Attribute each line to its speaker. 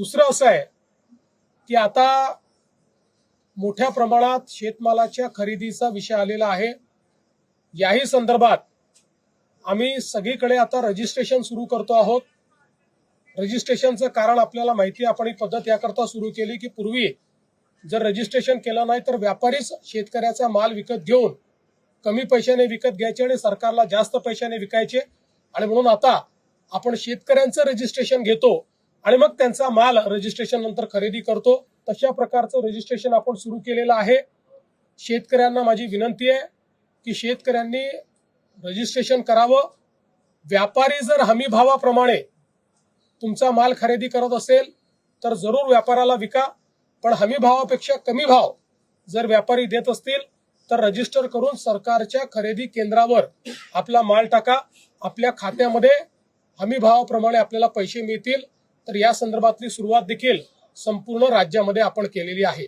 Speaker 1: दुसरं असं आहे की आता मोठ्या प्रमाणात शेतमालाच्या खरेदीचा विषय आलेला आहे. याही संदर्भात आम्ही सगळीकडे आता रजिस्ट्रेशन सुरू करतो आहोत. रजिस्ट्रेशनचं कारण आपल्याला माहिती आपण ही पद्धत याकरता सुरू केली की पूर्वी जर रजिस्ट्रेशन केलं नाही तर व्यापारीच शेतकऱ्याचा माल विकत घेऊन कमी पैशाने विकत घ्यायचे आणि सरकारला जास्त पैशाने विकायचे. आणि म्हणून आता आपण शेतकऱ्यांचं रजिस्ट्रेशन घेतो. आणि मग त्यांचा माल रजिस्ट्रेशन नंतर खरेदी करतो. तशा प्रकारचं रजिस्ट्रेशन आपण सुरू केलेलं आहे. शेतकऱ्यांना माझी विनंती आहे की शेतकऱ्यांनी रजिस्ट्रेशन करावं. व्यापारी जर हमी भावाप्रमाणे तुमचा माल खरेदी करत असेल तर जरूर व्यापाराला विका. पण हमी भावापेक्षा कमी भाव जर व्यापारी देत असतील तर रजिस्टर करून सरकारच्या खरेदी केंद्रावर आपला माल टाका. आपल्या खात्यामध्ये हमी भावाप्रमाणे आपल्याला पैसे मिळतील. तर या संदर्भातली सुरुवात देखील संपूर्ण राज्यामध्ये आपण केलेली आहे.